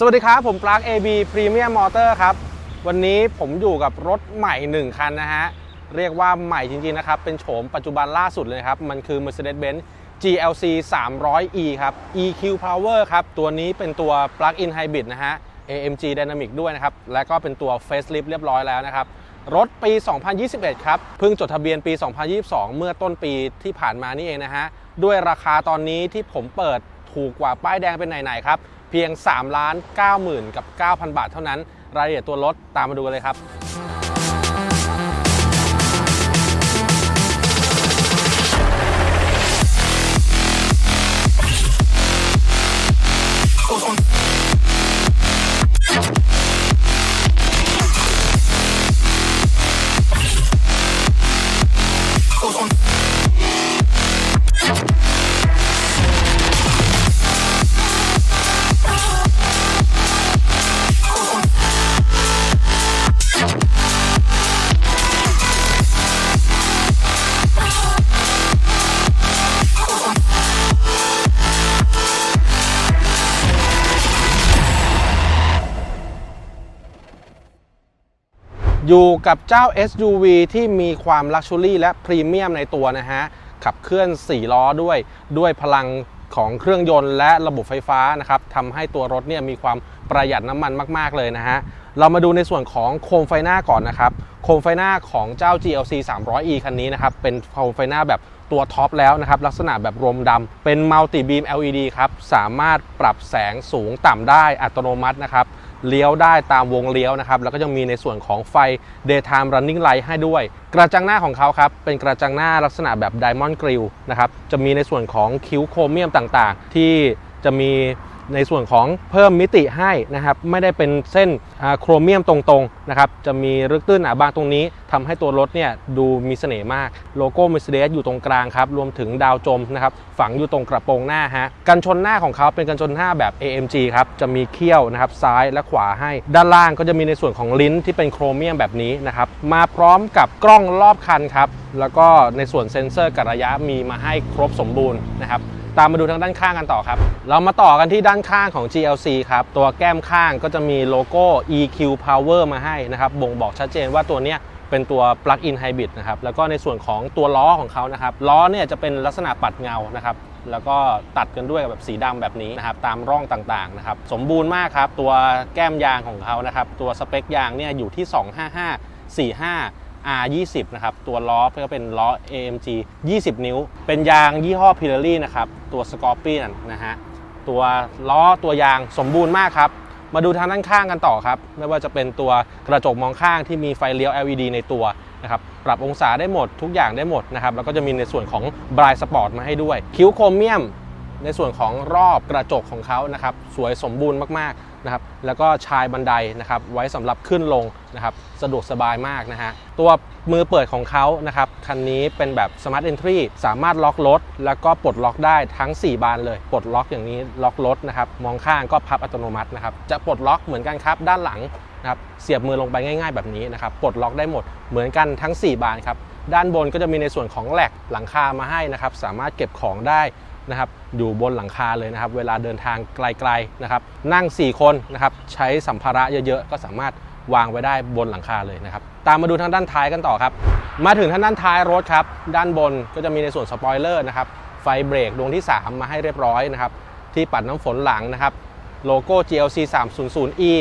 สวัสดีครับ ผมปลั๊ก AB Premium Motor ครับ วันนี้ผมอยู่กับรถใหม่ 1 คันนะฮะ เรียกว่าใหม่จริง ๆ นะครับ เป็นโฉมปัจจุบันล่าสุดเลยครับ มันคือ Mercedes-Benz GLC 300e ครับ EQ Power ครับ ตัวนี้เป็นตัว Plug-in Hybrid นะฮะ AMG Dynamic ด้วยนะครับ และก็เป็นตัว Facelift เรียบร้อยแล้วนะครับ รถปี 2021 ครับ เพิ่งจดทะเบียนปี 2022 เมื่อต้นปีที่ผ่านมานี่เองนะฮะ ด้วยราคาตอนนี้ที่ผมเปิดถูกกว่าป้ายแดงเป็นไหนๆครับ เพียง 3 ล้าน9หมื่นกับ 9,000 บาทเท่านั้น รายละเอียดตัวรถตามมาดูกันเลยครับอยู่ กับเจ้า SUV ที่มีความลักชัวรี่และพรีเมียมในตัวนะฮะ ขับเคลื่อน 4 ล้อด้วยด้วยพลังของเครื่องยนต์และระบบไฟฟ้านะครับทำให้ตัวรถเนี่ยมีความประหยัดน้ำมันมาก ๆ เลยนะฮะ เรามาดูในส่วนของโคมไฟหน้าก่อนนะครับ โคมไฟหน้าของเจ้า GLC 300e คันนี้นะครับ เป็นโคมไฟหน้าแบบตัวท็อปแล้วนะครับ ลักษณะแบบรมดำเป็นมัลติบีม LED ครับ สามารถปรับแสงสูงต่ำได้อัตโนมัตินะครับ เลี้ยวได้ตามวงเลี้ยวนะครับแล้วก็ยังมีในส่วนของไฟ daytime running light ให้ด้วย กระจังหน้าของเขาครับเป็นกระจังหน้าลักษณะแบบ diamond grill นะครับจะมีในส่วนของคิ้วโครเมียมต่างๆ ที่จะมี ในส่วนของเพิ่มมิติให้นะครับไม่ได้เป็นเส้นโครเมียมตรงๆนะครับจะมีลึกตื้นหนาบางตรงนี้ทำให้ตัวรถเนี่ยดูมีเสน่ห์มากโลโก้ Mercedes อยู่ตรงกลางครับรวมถึงดาวจมนะครับฝังอยู่ตรงกระโปรงหน้าฮะกันชนหน้าของเขาเป็นกันชนหน้าแบบ AMG ครับจะมีเขี้ยวนะครับซ้ายและขวาให้ ด้านล่างก็จะมีในส่วนของลิ้นที่เป็นโครเมียมแบบนี้นะครับมาพร้อมกับกล้องรอบคันครับแล้วก็ในส่วนเซ็นเซอร์กัดระยะมีมาให้ครบสมบูรณ์นะครับ ตามมาดูทางด้านข้างกันต่อครับ เรามาต่อกันที่ด้านข้างของ GLC ครับ ตัวแก้มข้างก็จะมีโลโก้ EQ Power มาให้นะครับ บ่งบอกชัดเจนว่าตัวเนี้ยเป็นตัว Plug-in Hybrid นะครับ แล้วก็ในส่วนของตัวล้อของเขานะครับ ล้อเนี่ยจะเป็นลักษณะปัดเงานะครับ แล้วก็ตัดกันด้วยแบบสีดำแบบนี้นะครับ ตามร่องต่างๆนะครับ สมบูรณ์มากครับ ตัวแก้มยางของเขานะครับ ตัวสเปคยางเนี่ยอยู่ที่ 255 45 R20 นะครับ ตัวล้อก็เป็นล้อ AMG 20 นิ้ว เป็นยางยี่ห้อ Pirelli นะครับ ตัว Scorpion นะฮะ ตัวล้อตัวยางสมบูรณ์มากครับ มาดูทางด้านข้างกันต่อครับ ไม่ว่าจะเป็นตัวกระจกมองข้างที่มีไฟเลี้ยว LED ในตัวนะครับ ปรับองศาได้หมดทุกอย่างได้หมดนะครับ แล้วก็จะมีในส่วนของบรายสปอร์ตมาให้ด้วย คิ้วโครเมียมในส่วนของรอบกระจกของเขานะครับ สวยสมบูรณ์มากๆ นะครับแล้วก็ชายบันไดนะครับไว้สำหรับขึ้นลงนะครับสะดวกสบายมากนะฮะตัวมือเปิดของเขานะครับคันนี้เป็นแบบ Smart Entry สามารถล็อกรถ แล้วก็ปลดล็อกได้ทั้ง 4 บานเลย ปลดล็อกอย่างนี้ล็อกรถนะครับมองข้างก็พับอัตโนมัตินะครับจะปลดล็อกเหมือนกันครับด้านหลังนะครับเสียบมือลงไปง่าย ๆ แบบนี้นะครับปลดล็อกได้หมดเหมือนกันทั้ง 4 บานครับด้านบนก็จะมีในส่วนของแหลกหลังคามาให้นะครับสามารถเก็บของได้ นะครับอยู่บนหลังคาเลยนะครับเวลาเดินทางไกลๆนะครับนั่ง 4 คนนะครับใช้สัมภาระเยอะๆ ก็สามารถวางไว้ได้บนหลังคาเลยนะครับตามมาดูทางด้านท้ายกันต่อครับ มาถึงทางด้านท้ายรถครับด้านบนก็จะมีในส่วนสปอยเลอร์นะครับไฟเบรกดวงที่ 3 มาให้เรียบร้อยนะครับที่ปัดน้ำฝนหลังนะครับโลโก้ GLC 300e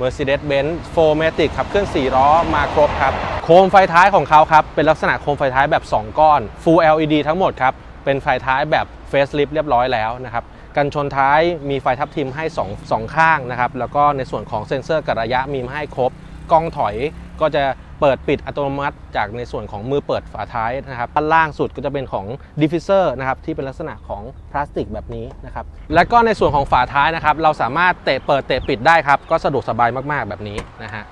Mercedes-Benz 4matic ขับเคลื่อน4ล้อมาครบครับ โคมไฟท้ายของเขาครับ เป็นลักษณะโคมไฟท้ายแบบ 2 ก้อน Full LED ทั้งหมดครับ เป็นไฟท้ายแบบ Facelift เรียบร้อยแล้วนะครับกันชนท้ายมีไฟทับทิมให้2 2ข้างนะครับแล้วก็ในส่วนของเซ็นเซอร์กัดระยะมีมาให้ครบกล้องถอยก็จะเปิดปิดอัตโนมัติ จากในส่วนของมือเปิดฝาท้ายนะครับด้านล่างสุดก็จะเป็นของ diffuser นะครับที่เป็นลักษณะของพลาสติกแบบนี้นะครับแล้วก็ในส่วนของฝาท้ายนะครับเราสามารถเตะเปิดเตะปิดได้ครับก็สะดวกสบายมากๆแบบนี้นะฮะ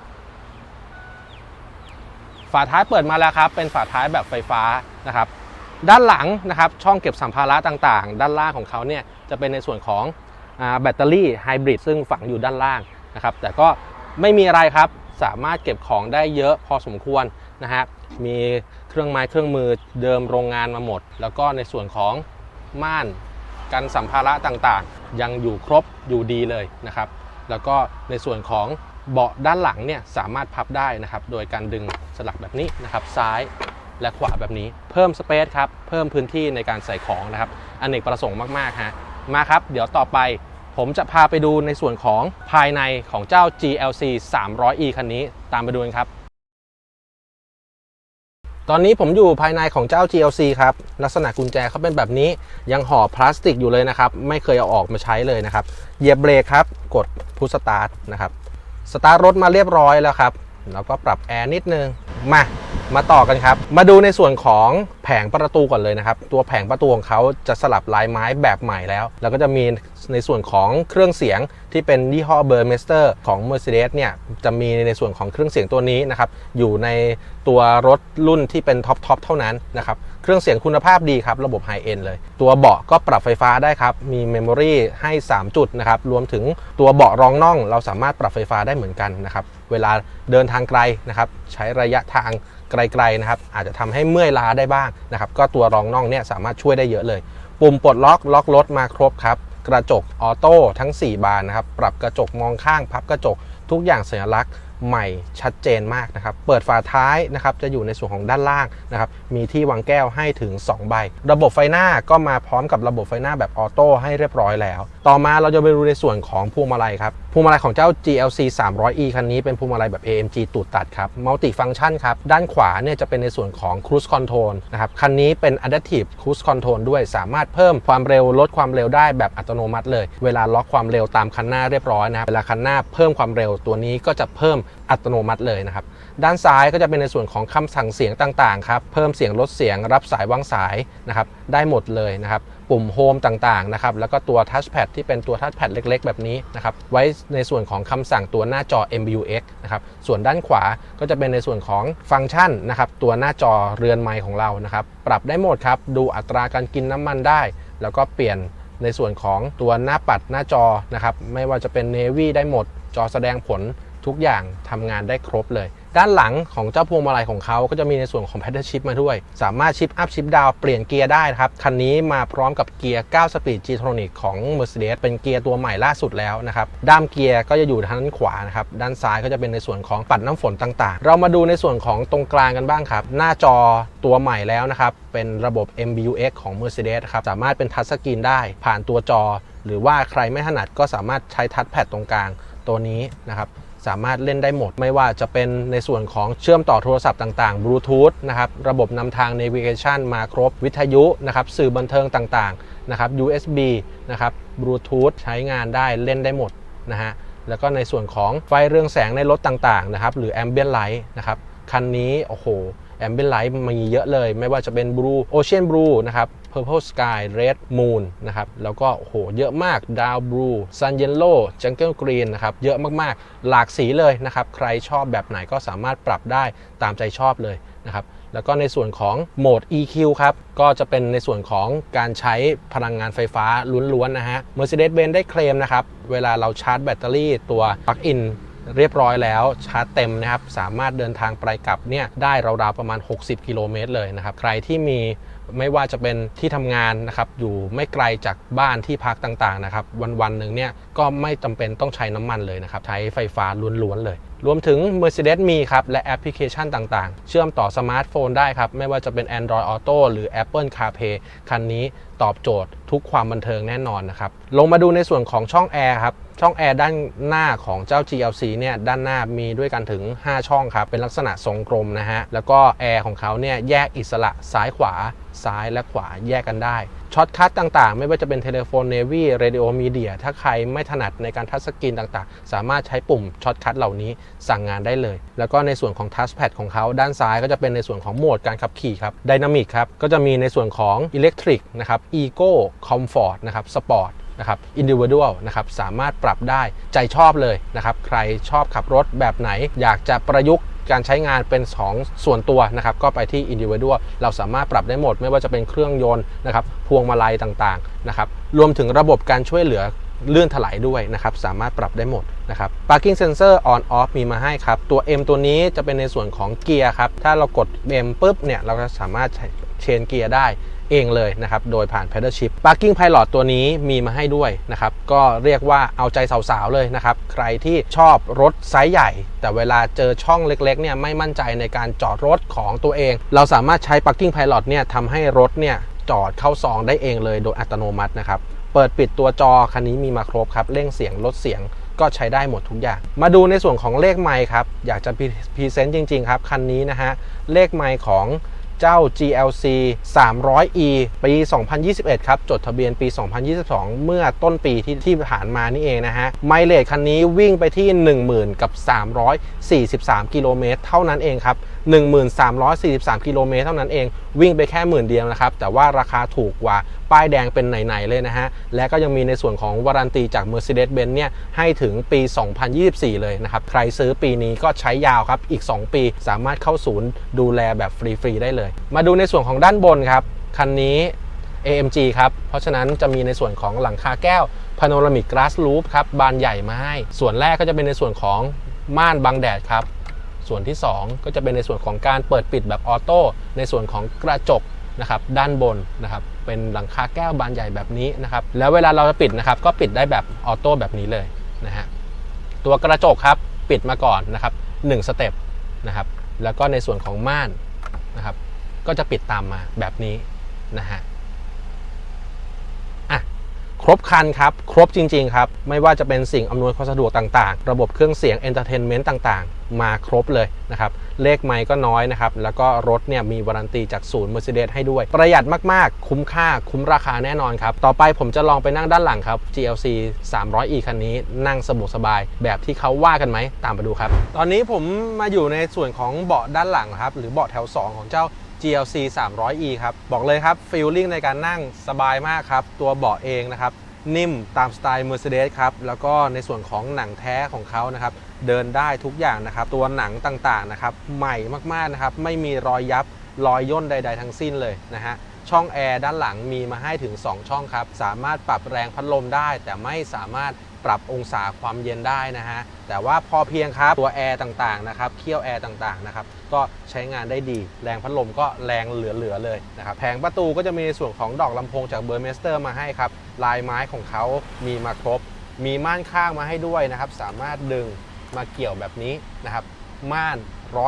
ฝาท้ายเปิดมาแล้วครับเป็นฝาท้ายแบบไฟฟ้านะครับ ด้านหลังนะครับช่องเก็บสัมภาระต่างๆ ด้านล่างของเขาเนี่ยจะเป็นในส่วนของแบตเตอรี่ไฮบริดซึ่งฝังอยู่ด้านล่างนะครับแต่ก็ไม่มีอะไรครับสามารถเก็บของได้เยอะพอสมควรนะฮะมีเครื่องไม้เครื่องมือเดิมโรงงานมาหมด แล้วก็ในส่วนของม่านกันสัมภาระต่างๆ ยังอยู่ครบอยู่ดีเลยนะครับ แล้วก็ในส่วนของเบาะด้านหลังเนี่ยสามารถพับได้นะครับ โดยการดึงสลักแบบนี้นะครับซ้าย และขวาแบบนี้ เพิ่มสเปซครับ เพิ่มพื้นที่ในการใส่ของนะครับอนเนกประสงค์มากๆฮะ มาครับ เดี๋ยวต่อไปผมจะพาไปดูในส่วนของภายในของเจ้า GLC 300e คันนี้ ตามไปดูกันครับ ตอนนี้ผมอยู่ภายในของเจ้า GLC ครับ ลักษณะกุญแจเขาเป็นแบบนี้ ยังห่อพลาสติกอยู่เลยนะครับ ไม่เคยเอาออกมาใช้เลยนะครับ เหยียบเบรกครับ กดพุชสตาร์ทนะครับ สตาร์ทรถมาเรียบร้อยแล้วครับ แล้วก็ปรับแอร์นิดนึง มา มาต่อกันครับ มาดูในส่วนของแผงประตูก่อนเลยนะครับ ตัวแผงประตูของเขาจะสลับลายไม้แบบใหม่แล้ว แล้วก็จะมีในส่วนของเครื่องเสียงที่เป็นยี่ห้อเบอร์เมสเตอร์ของ Mercedes เนี่ย จะมีในส่วนของเครื่องเสียงตัวนี้นะครับ อยู่ในตัวรถรุ่นที่เป็นท็อปทอปเท่านั้นนะครับ เครื่องเสียงคุณภาพดีครับ ระบบไฮเอนเลย ตัวเบาะก็ปรับไฟฟ้าได้ครับ มีเมมโมรีให้ 3 จุดนะครับ รวมถึงตัวเบาะรองน่อง เราสามารถปรับไฟฟ้าได้เหมือนกันนะครับ เวลาเดินทางไกลนะครับ ใช้ระยะทางไกลๆนะครับ อาจจะทำให้เมื่อยล้าได้บ้างนะครับ ก็ตัวรองน่องเนี่ยสามารถช่วยได้เยอะเลย ปุ่มปลดล็อกล็อกรถมาครบครับ กระจกออโต้ทั้ง 4 บานนะครับ ปรับกระจกมองข้างพับกระจกทุกอย่างสัญลักษณ์ ใหม่ชัดเจนมากนะครับ เปิดฝาท้ายนะครับจะอยู่ในส่วนของด้านล่างนะครับ มีที่วางแก้วให้ถึง 2 ใบ ระบบไฟหน้าก็มาพร้อมกับระบบไฟหน้าแบบออโต้ให้เรียบร้อยแล้ว ต่อมาเราจะไปดูในส่วนของพวงมาลัยครับ พวงมาลัยของเจ้า GLC 300e คันนี้เป็นพวงมาลัยแบบ AMG ตูดตัดครับมัลติฟังชันครับ ด้านขวาเนี่ยจะเป็นในส่วนของ Cruise Control นะครับ คันนี้เป็น Adaptive Cruise Control ด้วย สามารถเพิ่มความเร็วลดความเร็วได้แบบอัตโนมัติเลย เวลาล็อกความเร็วตามคันหน้าเรียบร้อยนะครับ เวลาคันหน้าเพิ่มความเร็วตัวนี้ก็จะเพิ่มอัตโนมัติเลยนะครับ ด้านซ้ายก็จะเป็นในส่วนของคำสั่งเสียงต่างๆครับ เพิ่มเสียงลดเสียงรับสายวางสายนะครับ ได้หมดเลยนะครับ ปุ่มโฮมต่างๆนะครับ แล้วก็ตัวทัชแพดที่เป็นตัวทัชแพดเล็ก ๆ แบบนี้นะครับ ไว้ในส่วนของคำสั่งตัวหน้าจอ MBUX นะครับ ส่วนด้านขวาก็จะเป็นในส่วนของฟังก์ชันนะครับ ตัวหน้าจอเรือนไมค์ของเรานะครับ ปรับได้หมดครับ ดูอัตราการกินน้ำมันได้ แล้วก็เปลี่ยนในส่วนของตัวหน้าปัดหน้าจอนะครับ ไม่ว่าจะเป็น Navy ได้หมด จอแสดงผล ทุกอย่างทำงานได้ครบเลย ด้านหลังของเจ้าพวงมาลัยของเขาก็จะมีในส่วนของ Paddle Shift มาด้วย สามารถชิปอัพชิปดาวเปลี่ยนเกียร์ได้นะครับ คันนี้มาพร้อมกับเกียร์ 9 สปีด G-Tronic ของ Mercedes เป็นเกียร์ตัวใหม่ล่าสุดแล้วนะครับ ด้ามเกียร์ก็จะอยู่ทางด้านขวานะครับ ด้านซ้ายก็จะเป็นในส่วนของปัดน้ำฝนต่างๆ เรามาดูในส่วนของตรงกลางกันบ้างครับ หน้าจอตัวใหม่แล้วนะครับ เป็นระบบ MBUX ของ Mercedes ครับ สามารถเป็นทัชสกรีนได้ผ่านตัวจอ หรือว่าใครไม่ถนัดก็สามารถใช้ทัชแพดตรงกลางตัวนี้นะครับ สามารถเล่นได้หมด ไม่ว่าจะเป็นในส่วนของเชื่อมต่อโทรศัพท์ต่างๆบลูทูธนะครับระบบนำทาง navigation มาครบวิทยุนะครับสื่อบันเทิงต่างๆนะครับ USB นะครับบลูทูธใช้งานได้เล่นได้หมดนะฮะแล้วก็ในส่วนของไฟเรืองแสงในรถต่างๆนะครับหรือ ambient light นะครับคันนี้โอ้โห ambient light มีเยอะเลย ไม่ว่าจะเป็น blue ocean blue นะครับ purple sky red moon นะครับ แล้วก็โหเยอะมาก down blue sun yellow jungle green นะครับ เยอะมากๆ หลากสีเลยนะครับ ใครชอบแบบไหนก็สามารถปรับได้ตามใจชอบเลยนะครับ แล้วก็ในส่วนของโหมด EQ ครับ ก็จะเป็นในส่วนของการใช้พลังงานไฟฟ้าล้วนๆนะฮะ Mercedes-Benz ได้เคลมนะครับ เวลาเราชาร์จแบตเตอรี่ตัว plug-in เรียบร้อยแล้วชาร์จเต็มนะครับ สามารถเดินทางไปกลับเนี่ยได้ราวๆประมาณ 60 กิโลเมตรเลยนะครับ ใครที่มีไม่ว่าจะเป็นที่ทำงานนะครับ อยู่ไม่ไกลจากบ้านที่พักต่างๆนะครับ วันๆหนึ่งเนี่ยก็ไม่จำเป็นต้องใช้น้ำมันเลยนะครับ ใช้ไฟฟ้าล้วนๆเลย รวมถึง Mercedes มีครับ และแอปพลิเคชันต่างๆ เชื่อมต่อสมาร์ทโฟนได้ครับ ไม่ว่าจะเป็น Android Auto หรือ Apple CarPlay คันนี้ตอบโจทย์ทุกความบันเทิงแน่นอนนะครับ ลงมาดูในส่วนของช่องแอร์ครับ ช่องแอร์ด้านหน้าของเจ้า GLC เนี่ย ด้านหน้ามีด้วยกันถึง 5 ช่องครับ เป็นลักษณะทรงกลมนะฮะ แล้วก็แอร์ของเขาเนี่ยแยกอิสระซ้ายขวา ซ้ายและขวาแยกกันได้ ช็อตคัทต่างๆ ไม่ว่าจะเป็นเทเลโฟนเนวี่เรดิโอมีเดียถ้าใครไม่ถนัดในการทัชสกรีนต่างๆ สามารถใช้ปุ่มช็อตคัทเหล่านี้สั่งงานได้เลย แล้วก็ในส่วนของทัชแพดของเขาด้านซ้ายก็จะเป็นในส่วนของโหมดการขับขี่ครับไดนามิกครับก็จะมีในส่วนของอิเล็กทริกนะครับอีโก้คอมฟอร์ตนะครับสปอร์ตนะครับอินดิว d u a l นะครับสามารถปรับได้ใจชอบเลยนะครับใครชอบขับรถแบบไหน อยากจะประยุกต์ การใช้งานเป็นของส่วนตัวนะครับก็ไปที่ individual เราสามารถปรับได้หมด ไม่ว่าจะเป็นเครื่องยนต์นะครับพวงมาลัยต่างๆนะครับรวมถึงระบบการช่วยเหลือเลื่อนถลายด้วยนะครับ สามารถปรับได้หมดนะครับ parking sensor on off มีมาให้ครับ ตัว M ตัวนี้จะเป็นในส่วนของเกียร์ครับ ถ้าเรากด M ปุ๊บเนี่ย เราก็สามารถเชนเกียร์ได้ เองเลยนะครับโดยผ่าน pedal shift parking pilot ตัวนี้มีมาให้ด้วยนะครับก็เรียกว่าเอาใจสาวๆเลยนะครับใครที่ชอบรถไซส์ใหญ่ แต่เวลาเจอช่องเล็กๆเนี่ยไม่มั่นใจในการจอดรถของตัวเอง เราสามารถใช้ parking pilot เนี่ยทำให้รถเนี่ยจอดเข้าซองได้เองเลยโดยอัตโนมัตินะครับเปิดปิดตัวจอคันนี้มีมาครบครับเร่งเสียงลดเสียงก็ใช้ได้หมดทุกอย่าง มาดูในส่วนของเลขไมค์ครับ อยากจะพรีเซนต์จริง ๆ ครับ คันนี้นะฮะ เลขไมค์ของ เจ้า GLC 300e ปี 2021 ครับ จดทะเบียนปี 2022 เมื่อต้นปีที่ที่ผ่านมานี่เองนะฮะ ไมเลจคันนี้วิ่งไปที่ 10,000 กับ 343 กิโลเมตรเท่านั้นเองครับ 1343 กิโลเมตรเท่านั้นเอง วิ่งไปแค่หมื่นเดียวนะครับ แต่ว่าราคาถูกกว่าป้ายแดงเป็นไหน ๆ เลยนะฮะ และก็ยังมีในส่วนของวารันตีจาก Mercedes-Benz เนี่ย ให้ถึงปี 2024 เลยนะครับ ใครซื้อปีนี้ก็ใช้ยาวครับ อีก 2 ปีสามารถเข้าศูนย์ดูแลแบบฟรี ๆ ได้เลย มาดูในส่วนของด้านบนครับ คันนี้ AMG ครับ เพราะฉะนั้นจะมีในส่วนของหลังคาแก้ว Panoramic Glass Roof ครับบานใหญ่มาให้ส่วนแรกก็จะเป็นในส่วนของม่านบังแดดครับ ส่วนที่ 2 ก็จะเป็นในส่วนของการเปิดปิดแบบออโต้ในส่วนของกระจกนะครับด้านบนนะครับเป็นหลังคาแก้วบานใหญ่แบบนี้นะครับแล้วเวลาเราจะปิดนะครับก็ปิดได้แบบออโต้แบบนี้เลยนะฮะตัวกระจกครับปิดมาก่อนนะครับ1สเต็ปนะครับแล้วก็ในส่วนของม่านนะครับก็จะปิดตามมาแบบนี้นะฮะ รบคันครับ ครบจริง ๆ ครับ ไม่ว่าจะเป็นสิ่งอำนวยความสะดวกต่างๆ ระบบเครื่องเสียงเอนเตอร์เทนเมนต์ต่างๆ มาครบเลยนะครับ เลขไมค์ก็น้อยนะครับ แล้วก็รถเนี่ยมีวารันตีจากศูนย์ Mercedes ให้ด้วย ประหยัดมากๆ คุ้มค่าคุ้มราคาแน่นอนครับ ต่อไปผมจะลองไปนั่งด้านหลังครับ GLC 300e คันนี้นั่งสะดวกสบายแบบที่เขาว่ากันไหมตามไปดูครับ ตอนนี้ผมมาอยู่ในส่วนของเบาะด้านหลังครับหรือเบาะแถว 2 ของเจ้า GLC 300e ครับ บอกเลยครับฟีลลิ่งในการนั่งสบายมากครับ ตัวเบาะเองนะครับ นิ่มตามสไตล์ Mercedes ครับ แล้วก็ในส่วนของหนังแท้ของเขานะครับ เดินได้ทุกอย่างนะครับ ตัวหนังต่างๆนะครับ ใหม่มากๆนะครับ ไม่มีรอยยับรอยย่นใด ๆ ทั้งสิ้นเลยนะฮะช่องแอร์ด้านหลังมีมาให้ถึง 2 ช่องครับ สามารถปรับแรงพัดลมได้ แต่ไม่สามารถ ปรับองศาความเย็นได้นะฮะ แต่ว่าพอเพียงครับ ตัวแอร์ต่างๆนะครับ เคี่ยวแอร์ต่างๆนะครับ ก็ใช้งานได้ดี แรงพัดลมก็แรงเหลือ ๆ เลยนะครับ แผงประตูก็จะมีในส่วนของดอกลำโพงจากเบอร์เมสเตอร์มาให้ครับ ลายไม้ของเขามีมาครบ มีม่านข้างมาให้ด้วยนะครับ สามารถดึงมาเกี่ยวแบบนี้นะครับ ม่าน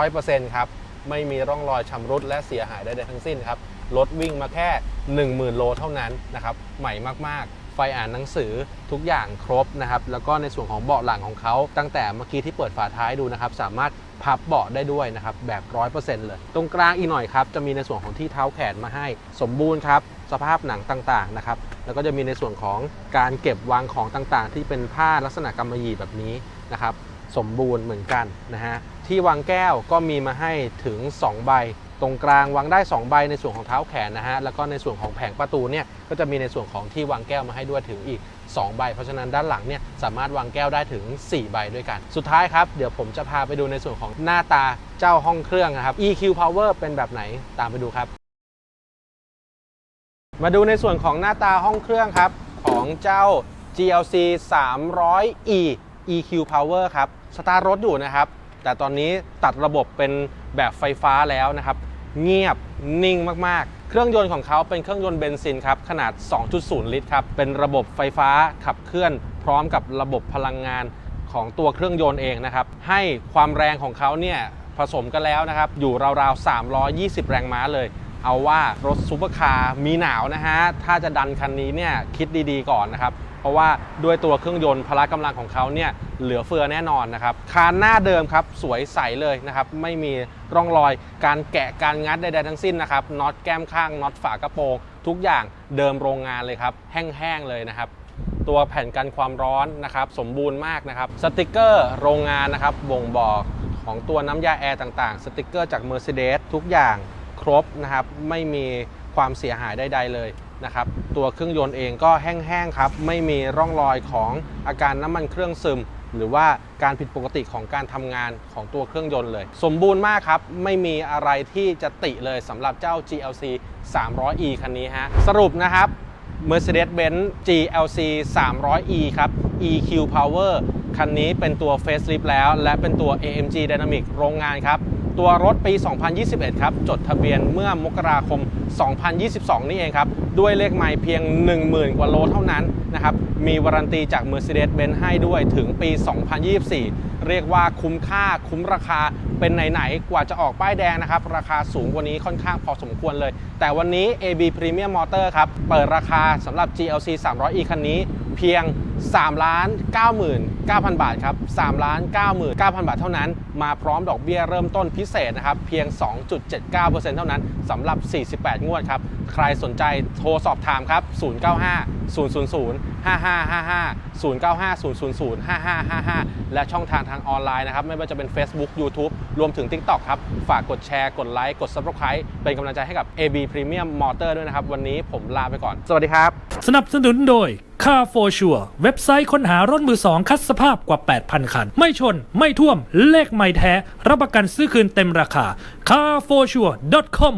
100%ครับ ไม่มีร่องรอยชำรุดและเสียหายใดๆทั้งสิ้นครับ รถวิ่งมาแค่ 10,000 โลเท่านั้นนะครับ ใหม่มากๆ ไฟอ่านหนังสือทุกอย่างครบนะครับ แล้วก็ในส่วนของเบาะหลังของเขา ตั้งแต่เมื่อกี้ที่เปิดฝาท้ายดูนะครับ สามารถพับเบาะได้ด้วยนะครับ แบบ 100%เลย ตรงกลางอีกหน่อยครับ จะมีในส่วนของที่เท้าแขนมาให้ สมบูรณ์ครับ สภาพหนังต่างๆนะครับ แล้วก็จะมีในส่วนของการเก็บวางของต่างๆ ที่เป็นผ้าลักษณะกำมะหยี่แบบนี้นะครับ สมบูรณ์เหมือนกันนะฮะ ที่วางแก้วก็มีมาให้ถึง 2 ใบ ตรงกลางวางได้ 2 ใบในส่วนของเท้าแขนนะฮะแล้วก็ในส่วนของแผงประตูเนี่ยก็จะมีในส่วนของที่วางแก้วมาให้ด้วยถึงอีก 2 ใบ เพราะฉะนั้นด้านหลังเนี่ยสามารถวางแก้วได้ถึง 4 ใบด้วยกัน สุดท้ายครับ เดี๋ยวผมจะพาไปดูในส่วนของหน้าตาเจ้าห้องเครื่องนะครับ EQ Power เป็นแบบไหนตามไปดูครับ มาดูในส่วนของหน้าตาห้องเครื่องครับของเจ้า GLC 300e EQ Power ครับสตาร์ทรถอยู่นะครับแต่ตอนนี้ตัดระบบเป็นแบบไฟฟ้าแล้วนะครับ เงียบนิ่งมากๆ เครื่องยนต์ของเขาเป็นเครื่องยนต์เบนซินครับ ขนาด 2.0 ลิตรครับ เป็นระบบไฟฟ้าขับเคลื่อน พร้อมกับระบบพลังงานของตัวเครื่องยนต์เองนะครับ ให้ความแรงของเขาเนี่ยผสมกันแล้วนะครับ อยู่ราวๆ 320 แรงม้าเลย เอาว่ารถซูเปอร์คาร์มีหนาวนะฮะ ถ้าจะดันคันนี้เนี่ยคิดดีๆก่อนนะครับ เพราะว่าด้วยตัวเครื่องยนต์พละกำลังของเขาเนี่ยเหลือเฟือแน่นอนนะครับคานหน้าเดิมครับสวยใสเลยนะครับไม่มีร่องรอยการแกะการงัดใดๆทั้งสิ้นนะครับน็อตแก้มข้างน็อตฝากระโปรงทุกอย่างเดิมโรงงานเลยครับแห้งๆเลยนะครับตัวแผ่นกันความร้อนนะครับสมบูรณ์มากนะครับสติกเกอร์โรงงานนะครับบ่งบอกของตัวน้ำยาแอร์ต่างๆ สติกเกอร์จาก Mercedes ทุกอย่างครบนะครับไม่มีความเสียหายใดๆเลย นะครับตัวเครื่องยนต์เองก็แห้งๆครับไม่มีร่องรอยของอาการน้ำมันเครื่องซึม หรือว่าการผิดปกติของการทำงานของตัวเครื่องยนต์เลย สมบูรณ์มากครับ ไม่มีอะไรที่จะติเลยสำหรับเจ้า GLC 300e คันนี้ฮะสรุปนะครับ Mercedes-Benz GLC 300e ครับ EQ Power คันนี้เป็นตัว Facelift แล้ว และเป็นตัว AMG Dynamic โรงงานครับ ตัวรถปี 2021 ครับ จดทะเบียนเมื่อมกราคม 2022 นี่เองครับ ด้วยเลขไมล์เพียง 10,000 กว่าโลเท่านั้นนะครับ มีวารันตีจาก Mercedes-Benz ให้ด้วยถึงปี 2024 เรียกว่าคุ้มค่าคุ้มราคาเป็นไหนๆ กว่าจะออกป้ายแดงนะครับ ราคาสูงกว่านี้ค่อนข้างพอสมควรเลย แต่วันนี้ AB Premium Motor ครับ เปิดราคาสำหรับ GLC 300e คันนี้เพียง 3ล้าน99,000 บาทครับ3ล้าน99,000 บาทเท่านั้น มาพร้อมดอกเบี้ยเริ่มต้นพิเศษนะครับ เพียง 2.79%เท่านั้นสำหรับ 48 งวดครับ ใครสนใจโทรสอบถามครับ 095 000 5555 095 000 5555 และช่องทางทางออนไลน์นะครับ ไม่ว่าจะเป็น Facebook YouTube รวมถึง TikTok ครับ ฝากกดแชร์ กดไลค์ กด Subscribe เป็นกำลังใจให้กับ AB Premium Motor ด้วยนะครับ วันนี้ผมลาไปก่อน สวัสดีครับ สนับสนุนโดย Car for Sure ว็บไซต์ค้นหารถมือสองคัดสภาพกว่า 8,000 คัน ไม่ชน ไม่ท่วม เลขไม่แท้ รับประกันซื้อคืนเต็มราคา carforsure.com